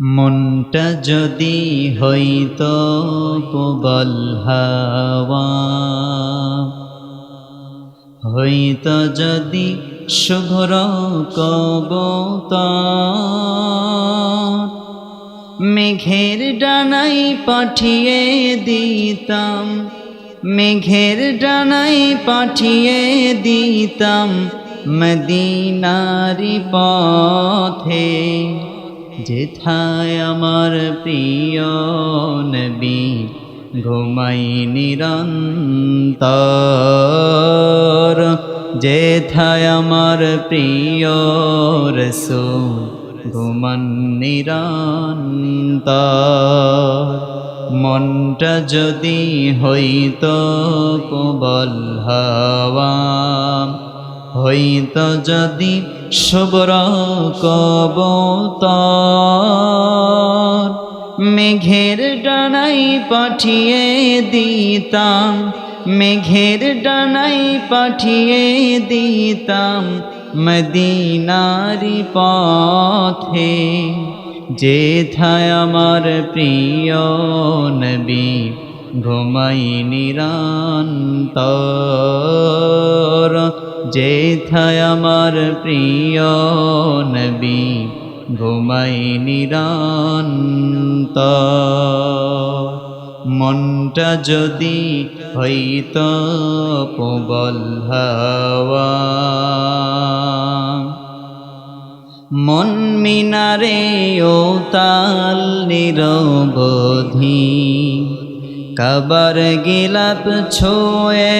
মনটা যদি হইত প্রবল হাওয়া, হইত যদি শুভ্র কবত মেঘের ডানাই পাঠিয়ে দিতাম, মেঘের ডানাই পাঠিয়ে দিতাম মদিনারি পথে। যেথায় আমার প্রিয় নবী ঘুমাই নিরন্তর, যেথায় আমার প্রিয় রসুল ঘুমান নিরন্তর। মনটা যদি হইত প্রবল হাওয়া হইত যদি শুভ্র কবত মেঘের ডানাই পাঠিয়ে দিতাম, মেঘের ডানাই পাঠিয়ে দিতাম মদিনারি পথে। যেথায় আমার প্রিয় নবী ঘুমাই নিরন্তর, যেথায় আমার প্রিয় নবী, ঘুমাই নিরন্তর। মনটা যদি হইত প্রবল হাওয়া, মন মিনারে ও তাল নিরবধি কাবার গিলাপ ছোয়ে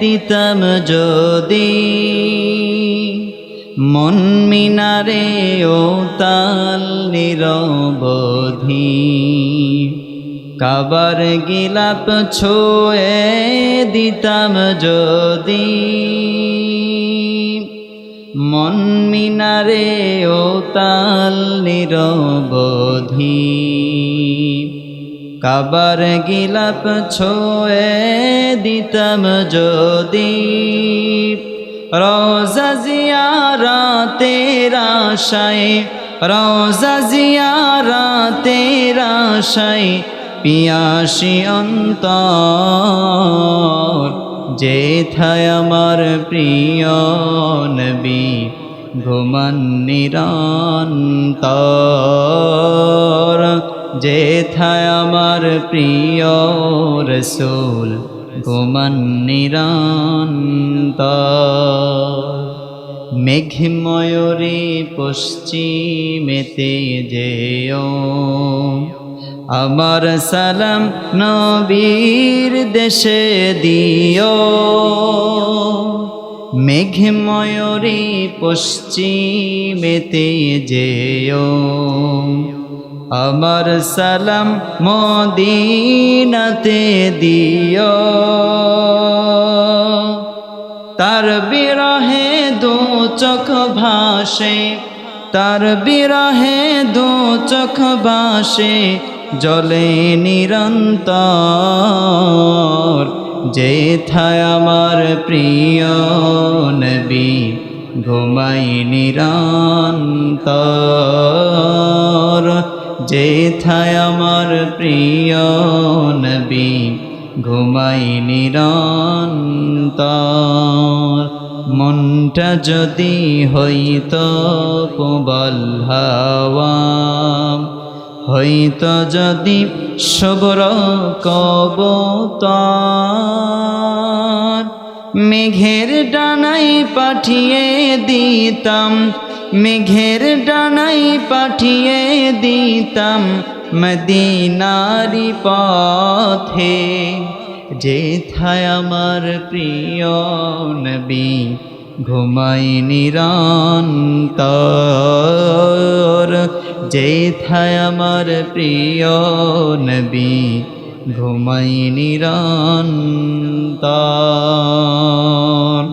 দিতাম যদি মন মিনারে ও তাল নিরবধি। কাবার গিলাপ ছোয়ে দিতাম যদি মন মিনারে ও তাল নিরবধি। কাবার গিলাপ ছোয়ে দিতাম যদি। রোজা জিয়ারা তেরা শায় রোজা জিয়ারা তেরা শায় পিয়াসি অন্তর যেথায় আমার প্রিয় নবী, ঘুমান নিরন্তর। যেথায় আমার প্রিয় রসুল ঘুমান নিরন্তর। মেঘময়ূরী পশ্চিমেতে যেও, আমার সালাম নবীর দেশে দিও। মেঘময়ূরী পশ্চিমেতে যেও আমার সালাম মদিনাতে দিও। তার বিরহে দু চোখ ভাসে, তার বিরহে দু চোখ ভাসে জলে নিরন্তর। যেথায় আমার প্রিয় নবী ঘুমাই নিরন্তর। যেথায় আমার প্রিয় নবী ঘুমাই নিরন্তর। মনটা যদি হইত প্রবল হাওয়া, হইত যদি সবর কবতার। মেঘের ডানাই পাঠিয়ে দিতাম মেঘের ডানাই পাঠিয়ে দিতাম মদিনারি পথে। যেথায় আমার প্রিয় নবী ঘুমাই নিরন্তর। যেথায় আমার প্রিয় নবী ঘুমাই নিরন্তর।